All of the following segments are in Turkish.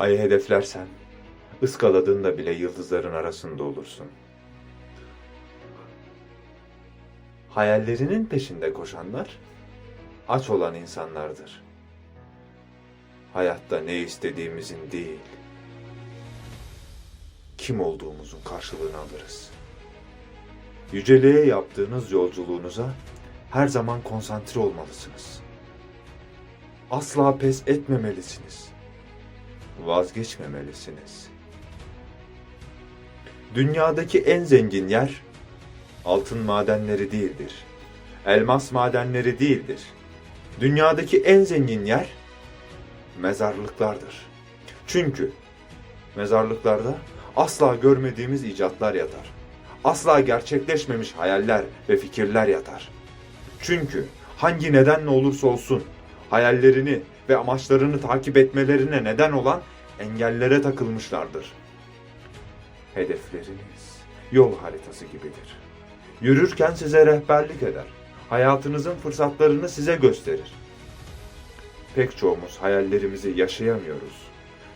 Ayı hedeflersen, ıskaladığında bile yıldızların arasında olursun. Hayallerinin peşinde koşanlar, aç olan insanlardır. Hayatta ne istediğimizin değil, kim olduğumuzun karşılığını alırız. Yüceliğe yaptığınız yolculuğunuza her zaman konsantre olmalısınız. Asla pes etmemelisiniz. Vazgeçmemelisiniz. Dünyadaki en zengin yer altın madenleri değildir. Elmas madenleri değildir. Dünyadaki en zengin yer mezarlıklardır. Çünkü mezarlıklarda asla görmediğimiz icatlar yatar. Asla gerçekleşmemiş hayaller ve fikirler yatar. Çünkü hangi nedenle olursa olsun hayallerini ve amaçlarını takip etmelerine neden olan engellere takılmışlardır. Hedefleriniz yol haritası gibidir. Yürürken size rehberlik eder. Hayatınızın fırsatlarını size gösterir. Pek çoğumuz hayallerimizi yaşayamıyoruz.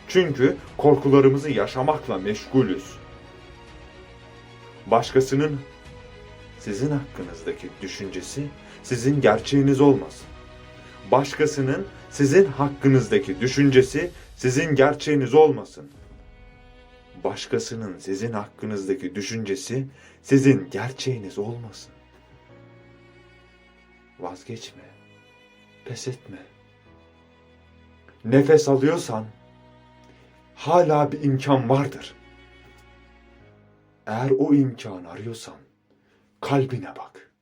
Çünkü korkularımızı yaşamakla meşgulüz. Başkasının sizin hakkınızdaki düşüncesi sizin gerçeğiniz olmasın. Başkasının sizin hakkınızdaki düşüncesi sizin gerçeğiniz olmasın. Başkasının sizin hakkınızdaki düşüncesi sizin gerçeğiniz olmasın. Vazgeçme. Pes etme. Nefes alıyorsan hala bir imkan vardır. Eğer o imkanı arıyorsan kalbine bak.